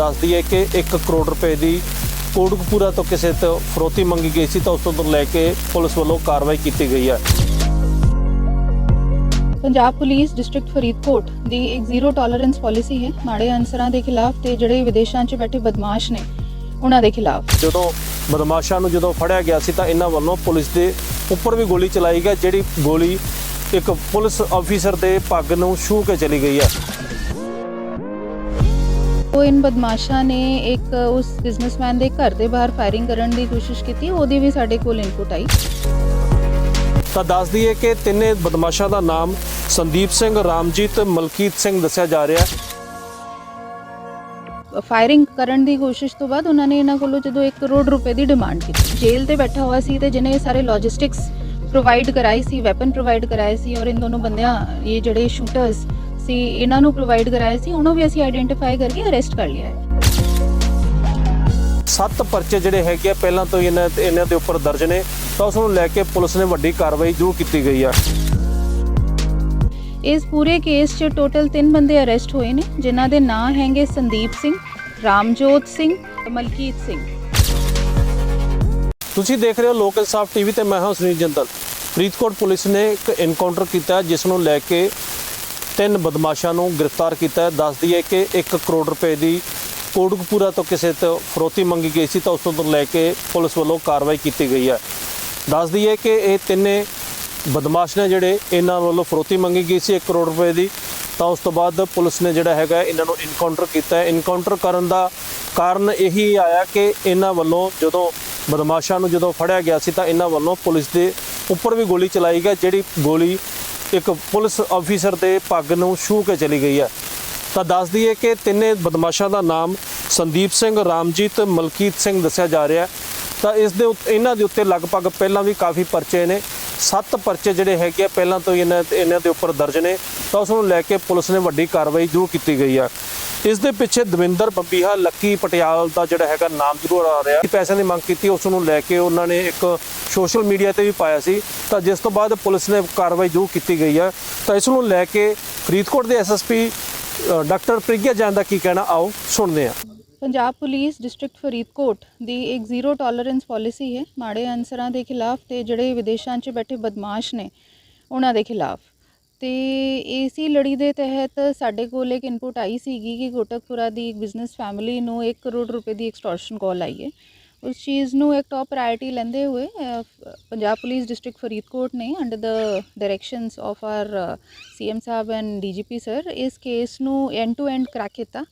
ਦੱਸਦੀ ਹੈ ਕਿ 1 ਕਰੋੜ ਰੁਪਏ ਦੀ ਕੋਟਕਪੂਰਾ ਤੋਂ ਕਿਸੇ ਤੋਂ ਫਰੋਤੀ ਮੰਗੀ ਗਈ ਸੀ ਤਾਂ ਉਸ ਤੋਂ ਲੈ ਕੇ ਪੁਲਿਸ ਵੱਲੋਂ ਕਾਰਵਾਈ ਕੀਤੀ ਗਈ ਹੈ। ਪੰਜਾਬ ਪੁਲਿਸ ਡਿਸਟ੍ਰਿਕਟ ਫਰੀਦਕੋਟ ਦੀ ਇੱਕ ਜ਼ੀਰੋ ਟੋਲਰੈਂਸ ਪਾਲਿਸੀ ਹੈ। ਮਾੜੇ ਅਨਸਰਾਂ ਦੇ ਖਿਲਾਫ ਤੇ ਜਿਹੜੇ ਵਿਦੇਸ਼ਾਂ 'ਚ ਬੈਠੇ ਬਦਮਾਸ਼ ਨੇ ਉਹਨਾਂ ਦੇ ਖਿਲਾਫ। ਜਦੋਂ ਬਦਮਾਸ਼ਾਂ ਨੂੰ ਜਦੋਂ ਫੜਿਆ ਗਿਆ ਸੀ ਤਾਂ ਇਹਨਾਂ ਵੱਲੋਂ ਪੁਲਿਸ ਦੇ ਉੱਪਰ ਵੀ ਗੋਲੀ ਚਲਾਈ ਗਈ ਜਿਹੜੀ ਗੋਲੀ ਇੱਕ ਪੁਲਿਸ ਅਫੀਸਰ ਦੇ ਪੱਗ ਨੂੰ ਛੂਹ ਕੇ ਚਲੀ ਗਈ ਹੈ। ਉਹ ਇਨ ਬਦਮਾਸ਼ਾਂ ਨੇ ਇੱਕ ਉਸ ਬਿਜ਼ਨਸਮੈਨ ਦੇ ਘਰ ਦੇ ਬਾਹਰ ਫਾਇਰਿੰਗ ਕਰਨ ਦੀ ਕੋਸ਼ਿਸ਼ ਕੀਤੀ ਉਹਦੀ ਵੀ ਸਾਡੇ ਕੋਲ ਇਨਪੁਟ ਆਈ। ਤਾਂ ਦੱਸ ਦਈਏ ਕਿ ਤਿੰਨੇ ਬਦਮਾਸ਼ਾਂ ਦਾ ਨਾਮ ਸੰਦੀਪ ਸਿੰਘ ਰਾਮਜੀਤ ਮਲਕੀਤ ਸਿੰਘ ਦੱਸਿਆ ਜਾ ਰਿਹਾ ਹੈ। ਫਾਇਰਿੰਗ ਕਰਨ ਦੀ ਕੋਸ਼ਿਸ਼ ਤੋਂ ਬਾਅਦ ਉਹਨਾਂ ਨੇ ਇਹਨਾਂ ਕੋਲੋਂ ਜਦੋਂ 1 ਕਰੋੜ ਰੁਪਏ ਦੀ ਡਿਮਾਂਡ ਕੀਤੀ। ਜੇਲ੍ਹ ਤੇ ਬੈਠਾ ਹੋਇਆ ਸੀ ਤੇ ਜਿਹਨੇ ਸਾਰੇ ਲੌਜਿਸਟਿਕਸ ਪ੍ਰੋਵਾਈਡ ਕਰਾਈ ਸੀ ਵੈਪਨ ਪ੍ਰੋਵਾਈਡ ਕਰਾਏ ਸੀ ਔਰ ਇਨ ਦੋਨੋਂ ਬੰਦਿਆਂ ਇਹ ਜਿਹੜੇ ਸ਼ੂਟਰਸ ਸੀ ਇਹਨਾਂ ਨੂੰ ਪ੍ਰੋਵਾਈਡ ਕਰਾਏ ਸੀ ਉਹਨੂੰ ਵੀ ਅਸੀਂ ਆਈਡੈਂਟੀਫਾਈ ਕਰਕੇ ਅਰੈਸਟ ਕਰ ਲਿਆ ਹੈ। ਸੱਤ ਪਰਚੇ ਜਿਹੜੇ ਹੈਗੇ ਆ ਪਹਿਲਾਂ ਤੋਂ ਹੀ ਇਹਨਾਂ ਇਹਨਾਂ ਦੇ ਉੱਪਰ ਦਰਜ ਨੇ ਤਾਂ ਉਸ ਨੂੰ ਲੈ ਕੇ ਪੁਲਿਸ ਨੇ ਵੱਡੀ ਕਾਰਵਾਈ ਜ਼ਰੂਰ ਕੀਤੀ ਗਈ ਹੈ ਇਸ ਪੂਰੇ ਕੇਸ 'ਚ ਟੋਟਲ 3 ਬੰਦੇ ਅਰੈਸਟ ਹੋਏ ਨੇ ਜਿਨ੍ਹਾਂ ਦੇ ਨਾਂ ਹੈਗੇ ਸੰਦੀਪ ਸਿੰਘ ਰਾਮਜੋਤ ਸਿੰਘ ਤੇ ਮਲਕੀਤ ਸਿੰਘ। ਤੁਸੀਂ ਦੇਖ ਰਹੇ ਹੋ ਲੋਕ ਇਨਸਾਫ ਟੀਵੀ ਤੇ ਮੈਂ ਹਾਂ ਸੁਨੀਲ ਜੰਦਲ। ਫਰੀਦਕੋਟ ਪੁਲਿਸ ਨੇ ਇੱਕ ਐਨਕਾਊਂਟਰ ਕੀਤਾ ਜਿਸ ਨੂੰ ਲੈ ਕੇ ਤਿੰਨ ਬਦਮਾਸ਼ਾਂ ਨੂੰ ਗ੍ਰਿਫਤਾਰ ਕੀਤਾ ਹੈ। ਦੱਸਦੀ ਹੈ ਕਿ 1 ਕਰੋੜ ਰੁਪਏ ਦੀ ਕੋਟਕਪੂਰਾ ਤੋਂ ਕਿਸੇ ਤੋਂ ਫਰੋਤੀ ਮੰਗੀ ਗਈ ਸੀ ਤਾਂ ਉਸ ਤੋਂ ਲੈ ਕੇ ਪੁਲਿਸ ਵੱਲੋਂ ਕਾਰਵਾਈ ਕੀਤੀ ਗਈ ਹੈ। ਦੱਸਦੀ ਹੈ ਕਿ ਇਹ ਤਿੰਨੇ ਬਦਮਾਸ਼ ਨੇ ਜਿਹੜੇ ਇਹਨਾਂ ਵੱਲੋਂ ਫਰੋਤੀ ਮੰਗੀ ਗਈ ਸੀ 1 ਕਰੋੜ ਰੁਪਏ ਦੀ, ਤਾਂ ਉਸ ਤੋਂ ਬਾਅਦ ਪੁਲਿਸ ਨੇ ਜਿਹੜਾ ਹੈਗਾ ਇਹਨਾਂ ਨੂੰ ਇਨਕਾਊਂਟਰ ਕੀਤਾ ਹੈ। ਇਨਕਾਊਂਟਰ ਕਰਨ ਦਾ ਕਾਰਨ ਇਹੀ ਆਇਆ ਕਿ ਇਹਨਾਂ ਵੱਲੋਂ ਜਦੋਂ ਬਦਮਾਸ਼ਾਂ ਨੂੰ ਜਦੋਂ ਫੜਿਆ ਗਿਆ ਸੀ ਤਾਂ ਇਹਨਾਂ ਵੱਲੋਂ ਪੁਲਿਸ ਦੇ ਉੱਪਰ ਵੀ ਗੋਲੀ ਚਲਾਈ ਗਈ, ਜਿਹੜੀ ਗੋਲੀ ਇੱਕ ਪੁਲਿਸ ਅਫੀਸਰ ਦੇ ਪੱਗ ਨੂੰ ਛੂਹ ਕੇ ਚਲੀ ਗਈ ਹੈ। ਤਾਂ ਦੱਸ ਦਈਏ ਕਿ ਤਿੰਨੇ ਬਦਮਾਸ਼ਾਂ ਦਾ ਨਾਮ ਸੰਦੀਪ ਸਿੰਘ, ਰਾਮਜੀਤ, ਮਲਕੀਤ ਸਿੰਘ ਦੱਸਿਆ ਜਾ ਰਿਹਾ ਹੈ। ਤਾਂ ਇਸ ਦੇ ਉੱਤੇ, ਇਹਨਾਂ ਦੇ ਉੱਤੇ ਲਗਭਗ ਪਹਿਲਾਂ ਵੀ ਕਾਫੀ ਪਰਚੇ ਨੇ। ਸੱਤ ਪਰਚੇ ਜਿਹੜੇ ਹੈਗੇ ਆ, ਪਹਿਲਾਂ ਤੋਂ ਹੀ ਇਹਨਾਂ ਇਹਨਾਂ ਦੇ ਉੱਪਰ ਦਰਜ ਨੇ। ਤਾਂ ਉਸ ਨੂੰ ਲੈ ਕੇ ਪੁਲਿਸ ਨੇ ਵੱਡੀ ਕਾਰਵਾਈ ਜ਼ਰੂਰ ਕੀਤੀ ਗਈ ਆ ਇਸ ਦੇ ਪਿੱਛੇ ਦਵਿੰਦਰ ਬੰਬੀਹਾ, ਲੱਕੀ ਪਟਿਆਲ ਦਾ ਜਿਹੜਾ ਹੈਗਾ ਨਾਮ ਜ਼ਰੂਰ ਆ ਰਿਹਾ। ਪੈਸਿਆਂ ਦੀ ਮੰਗ ਕੀਤੀ, ਉਸ ਨੂੰ ਲੈ ਕੇ ਉਹਨਾਂ ਨੇ ਇੱਕ ਸੋਸ਼ਲ ਮੀਡੀਆ ਤੇ ਵੀ ਪਾਇਆ ਸੀ। ਤਾਂ ਜਿਸ ਤੋਂ ਬਾਅਦ ਪੁਲਿਸ ਨੇ ਕਾਰਵਾਈ ਜ਼ਰੂਰ ਕੀਤੀ ਗਈ ਹੈ। ਤਾਂ ਇਸ ਨੂੰ ਲੈ ਕੇ ਫਰੀਦਕੋਟ ਦੇ ਐਸਐਸਪੀ ਡਾਕਟਰ ਪ੍ਰਿਗਿਆ ਜੈਨ ਦਾ ਕੀ ਕਹਿਣਾ, ਆਓ ਸੁਣਦੇ ਹਾਂ। ਪੰਜਾਬ ਪੁਲਿਸ ਡਿਸਟ੍ਰਿਕਟ ਫਰੀਦਕੋਟ ਦੀ ਇੱਕ ਜ਼ੀਰੋ ਟੋਲਰੈਂਸ ਪਾਲਿਸੀ ਹੈ। ਮਾੜੇ ਅਨਸਰਾਂ ਦੇ ਖਿਲਾਫ ਤੇ ਜਿਹੜੇ ਵਿਦੇਸ਼ਾਂ 'ਚ ਬੈਠੇ ਬਦਮਾਸ਼ ਨੇ, ਉਹਨਾਂ ਦੇ ਖਿਲਾਫ। ਤੇ ਇਸੀ ਲੜੀ ਦੇ ਤਹਿਤ ਸਾਡੇ ਕੋਲ ਇੱਕ ਇਨਪੁਟ ਆਈ ਸੀਗੀ ਕਿ ਕੋਟਕਪੁਰਾ ਦੀ ਇੱਕ ਬਿਜ਼ਨਸ ਫੈਮਿਲੀ ਨੂੰ 1 ਕਰੋੜ ਰੁਪਏ ਦੀ ਐਕਸਟੋਰਸ਼ਨ ਕਾਲ ਆਈ ਹੈ। ਉਸ ਚੀਜ਼ ਨੂੰ ਇੱਕ ਟਾਪ ਪ੍ਰਾਇੋਰਟੀ ਲੈਂਦੇ ਹੋਏ ਪੰਜਾਬ ਪੁਲਿਸ ਡਿਸਟ੍ਰਿਕਟ ਫਰੀਦਕੋਟ ਨੇ under the directions of our CM Sahib and DGP sir ਇਸ ਕੇਸ ਨੂੰ ਐਂਡ ਟੂ ਐਂਡ ਕ੍ਰੈਕ ਕੀਤਾ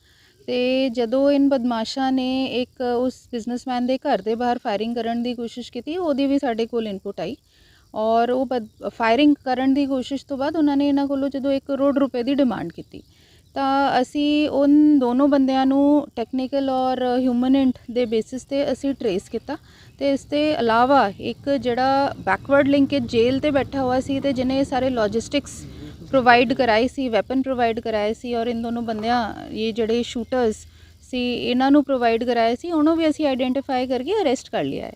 ਤੇ ਜਦੋਂ ਇਨ ਬਦਮਾਸ਼ਾਂ ਨੇ ਇੱਕ ਉਸ ਬਿਜ਼ਨਸਮੈਨ ਦੇ ਘਰ ਦੇ ਬਾਹਰ ਫਾਇਰਿੰਗ ਕਰਨ ਦੀ ਕੋਸ਼ਿਸ਼ ਕੀਤੀ, ਉਹਦੀ ਵੀ ਸਾਡੇ ਕੋਲ ਇਨਪੁਟ ਆਈ। ਔਰ ਉਹ ਫਾਇਰਿੰਗ ਕਰਨ ਦੀ ਕੋਸ਼ਿਸ਼ ਤੋਂ ਬਾਅਦ ਉਹਨਾਂ ਨੇ ਇਹਨਾਂ ਕੋਲੋਂ ਜਦੋਂ 1 ਕਰੋੜ ਰੁਪਏ ਦੀ ਡਿਮਾਂਡ ਕੀਤੀ, ਤਾਂ ਅਸੀਂ ਉਹਨ ਦੋਨੋਂ ਬੰਦਿਆਂ ਨੂੰ ਟੈਕਨੀਕਲ ਔਰ ਹਿਊਮਨ ਇੰਟ ਦੇ ਬੇਸਿਸ ਤੇ ਅਸੀਂ ਟਰੇਸ ਕੀਤਾ ਤੇ ਇਸ ਦੇ ਇਲਾਵਾ ਇੱਕ ਜਿਹੜਾ ਬੈਕਵਰਡ ਲਿੰਕੇਜ ਜੇਲ੍ਹ ਤੇ ਬੈਠਾ ਹੋਇਆ ਸੀ ਤੇ ਜਿਹਨੇ ਸਾਰੇ ਲੌਜਿਸਟਿਕਸ ਪ੍ਰੋਵਾਈਡ ਕਰਾਏ ਸੀ ਵੈਪਨ ਪ੍ਰੋਵਾਈਡ ਕਰਾਏ ਸੀ ਔਰ ਇਨ ਦੋਨੋਂ ਬੰਦਿਆਂ, ਇਹ ਜਿਹੜੇ ਸ਼ੂਟਰਸ ਸੀ, ਇਹਨਾਂ ਨੂੰ ਪ੍ਰੋਵਾਈਡ ਕਰਾਏ ਸੀ, ਉਹਨੂੰ ਵੀ ਅਸੀਂ ਆਈਡੈਂਟੀਫਾਈ ਕਰਕੇ ਅਰੈਸਟ ਕਰ ਲਿਆ ਹੈ।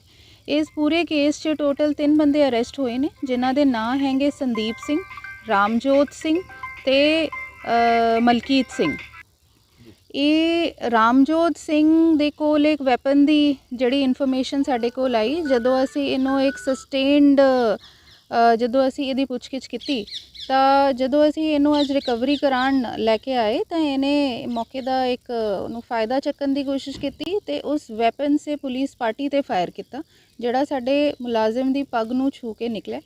ਇਸ ਪੂਰੇ ਕੇਸ 'ਚ ਟੋਟਲ 3 ਬੰਦੇ ਅਰੈਸਟ ਹੋਏ ਨੇ, ਜਿਨ੍ਹਾਂ ਦੇ ਨਾਂ ਹੈਗੇ ਸੰਦੀਪ ਸਿੰਘ, ਰਾਮਜੋਤ ਸਿੰਘ ਤੇ ਮਲਕੀਤ ਸਿੰਘ। ਇਹ ਰਾਮਜੋਤ ਸਿੰਘ ਦੇ ਕੋਲ ਇੱਕ ਵੈਪਨ ਦੀ ਜਿਹੜੀ ਇਨਫੋਰਮੇਸ਼ਨ ਸਾਡੇ ਕੋਲ ਆਈ, ਜਦੋਂ ਅਸੀਂ ਇਹਨੂੰ ਇੱਕ ਸਸਟੇਨਡ ਜਦੋਂ ਅਸੀਂ ਇਹਦੀ ਪੁੱਛਗਿੱਛ ਕੀਤੀ, ਤਾਂ ਜਦੋਂ ਅਸੀਂ ਇਹਨੂੰ ਅੱਜ ਰਿਕਵਰੀ ਕਰਾਉਣ ਲੈ ਕੇ ਆਏ, ਤਾਂ ਇਹਨੇ ਮੌਕੇ ਦਾ ਇੱਕ ਉਹਨੂੰ ਫਾਇਦਾ ਚੱਕਣ ਦੀ ਕੋਸ਼ਿਸ਼ ਕੀਤੀ ਤੇ ਉਸ ਵੈਪਨ ਸੇ ਪੁਲਿਸ ਪਾਰਟੀ ਤੇ ਫਾਇਰ ਕੀਤਾ, ਜਿਹੜਾ ਸਾਡੇ ਮੁਲਾਜ਼ਮ ਦੀ ਪੱਗ ਨੂੰ ਛੂ ਕੇ ਨਿਕਲਿਆ।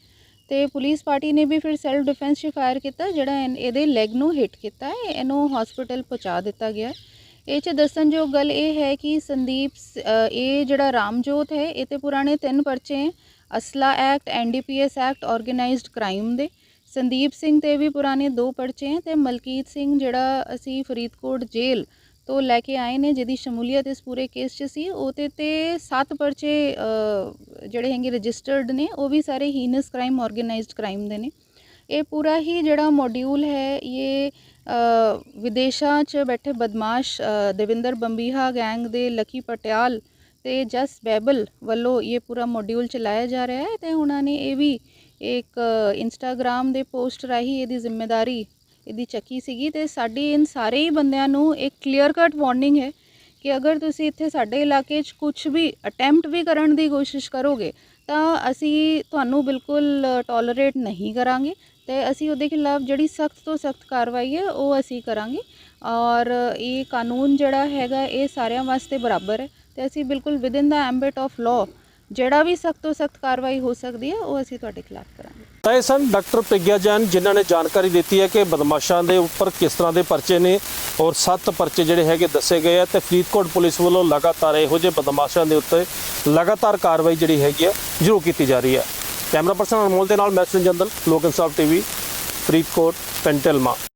ਤੇ ਪੁਲਿਸ ਪਾਰਟੀ ਨੇ ਵੀ ਫਿਰ ਸੈਲਫ ਡਿਫੈਂਸ 'ਚ ਫਾਇਰ ਕੀਤਾ, ਜਿਹੜਾ ਇਨ- ਇਹਦੇ ਲੈਗ ਨੂੰ ਹਿੱਟ ਕੀਤਾ ਹੈ, ਇਹਨੂੰ ਹਸਪੀਟਲ ਪਹੁੰਚਾ ਦਿੱਤਾ ਗਿਆ ਇਹ 'ਚ ਦੱਸਣਯੋਗ ਗੱਲ ਇਹ ਹੈ ਕਿ ਸੰਦੀਪ ਸ- ਇਹ ਜਿਹੜਾ ਰਾਮਜੋਤ ਹੈ, ਇਹ ਤੇ ਪੁਰਾਣੇ ਤਿੰਨ ਪਰਚੇ ਅਸਲਾ act NDPS act organised crime ਦੇ। ਸੰਦੀਪ ਸਿੰਘ ਤੇ ਵੀ ਪੁਰਾਣੇ ਦੋ ਪਰਚੇ ਹੈ ਤੇ ਮਲਕੀਤ ਸਿੰਘ ਜਿਹੜਾ ਅਸੀਂ ਫਰੀਦਕੋਟ ਜੇਲ੍ਹ ਤੋਂ ਲੈ ਕੇ ਆਏ ਨੇ ਜਿਹਦੀ ਸ਼ਮੂਲੀਅਤ ਇਸ ਪੂਰੇ ਕੇਸ 'ਚ ਸੀ ਉਹਦੇ ਤੇ ਸੱਤ ਪਰਚੇ ਜਿਹੜੇ ਹੈਗੇ ਰਜਿਸਟਰਡ ਨੇ ਉਹ ਵੀ ਸਾਰੇ ਹੀਨਸ ਕ੍ਰਾਈਮ ਆਰਗੇਨਾਈਜ਼ਡ ਕ੍ਰਾਈਮ ਦੇ ਨੇ। ਇਹ ਪੂਰਾ ਹੀ ਜਿਹੜਾ ਮੋਡਿਊਲ ਹੈ ਇਹ ਵਿਦੇਸ਼ਾਂ 'ਚ ਬੈਠੇ ਬਦਮਾਸ਼ ਅ, ਦੇਵਿੰਦਰ ਬੰਬੀਹਾ ਗੈਂਗ ਦੇ ਲਕੀ ਪਟਿਆਲ ਤੇ ਜਸ ਬੈਬਲ ਵੱਲੋਂ ਇਹ ਪੂਰਾ ਮੋਡਿਊਲ ਚਲਾਇਆ ਜਾ ਰਿਹਾ ਹੈ ਤੇ ਉਹਨਾਂ ਨੇ ਇਹ ਵੀ ਇੱਕ ਇੰਸਟਾਗ੍ਰam ਦੇ ਪੋਸਟ ਰਾਹੀਂ ਇਹਦੀ ਜ਼ਿੰਮੇਵਾਰੀ ਇਹਦੀ ਚੱਕੀ ਸੀਗੀ ਤੇ ਸਾਡੀ ਇਨ ਸਾਰੇ ਹੀ ਬੰਦਿਆਂ ਨੂੰ ਇੱਕ ਕਲੀਅਰ ਕੱਟ ਵਾਰਨਿੰਗ ਹੈ ਕਿ ਅਗਰ ਤੁਸੀਂ ਇੱਥੇ ਸਾਡੇ ਇਲਾਕੇ 'ਚ ਕੁਝ ਵੀ ਅਟੈਂਪਟ ਵੀ ਕਰਨ ਦੀ ਕੋਸ਼ਿਸ਼ ਕਰੋਗੇ, ਤਾਂ ਅਸੀਂ ਤੁਹਾਨੂੰ ਬਿਲਕੁਲ ਟੋਲਰੇਟ ਨਹੀਂ ਕਰਾਂਗੇ ਤੇ ਅਸੀਂ ਉਹਦੇ ਖਿਲਾਫ ਜਿਹੜੀ ਸਖਤ ਤੋਂ ਸਖਤ ਕਾਰਵਾਈ ਹੈ, ਉਹ ਅਸੀਂ ਕਰਾਂਗੇ ਔਰ ਇਹ ਕਾਨੂੰਨ ਜਿਹੜਾ ਹੈਗਾ, ਇਹ ਸਾਰਿਆਂ ਵਾਸਤੇ ਬਰਾਬਰ ਹੈ। ਤੇ ਅਸੀਂ ਬਿਲਕੁਲ within the ambit of law ਜਿਹੜਾ ਵੀ ਸਖਤ ਤੋਂ ਸਖਤ ਕਾਰਵਾਈ ਹੋ ਸਕਦੀ ਹੈ, ਉਹ ਅਸੀਂ ਤੁਹਾਡੇ ਖਿਲਾਫ ਕਰਾਂਗੇ। ਤਾਂ ਇਹ ਸਨ ਡਾਕਟਰ ਪ੍ਰਗਿਆ ਜੈਨ, ਜਿਨ੍ਹਾਂ ਨੇ ਜਾਣਕਾਰੀ ਦਿੱਤੀ ਹੈ ਕਿ ਬਦਮਾਸ਼ਾਂ ਦੇ ਉੱਪਰ ਕਿਸ ਤਰ੍ਹਾਂ ਦੇ ਪਰਚੇ ਨੇ ਔਰ ਸੱਤ ਪਰਚੇ ਜਿਹੜੇ ਹੈਗੇ ਦੱਸੇ ਗਏ ਆ ਤੇ ਫਰੀਦਕੋਟ ਪੁਲਿਸ ਵੱਲੋਂ ਲਗਾਤਾਰ ਇਹੋ ਜਿਹੇ ਬਦਮਾਸ਼ਾਂ ਦੇ ਉੱਤੇ ਲਗਾਤਾਰ ਕਾਰਵਾਈ ਜਿਹੜੀ ਹੈਗੀ ਆ, ਜ਼ਰੂਰ ਕੀਤੀ ਜਾ ਰਹੀ ਹੈ। ਕੈਮਰਾ ਪਰਸਨ ਅਨਮੋਲ ਦੇ ਨਾਲ, ਮੈਂ ਸੁਨ ਲੋਕ ਇਨਸਾਫ ਟੀਵੀ, ਫਰੀਦਕੋਟ, ਪੈਂਟਲਮਾ।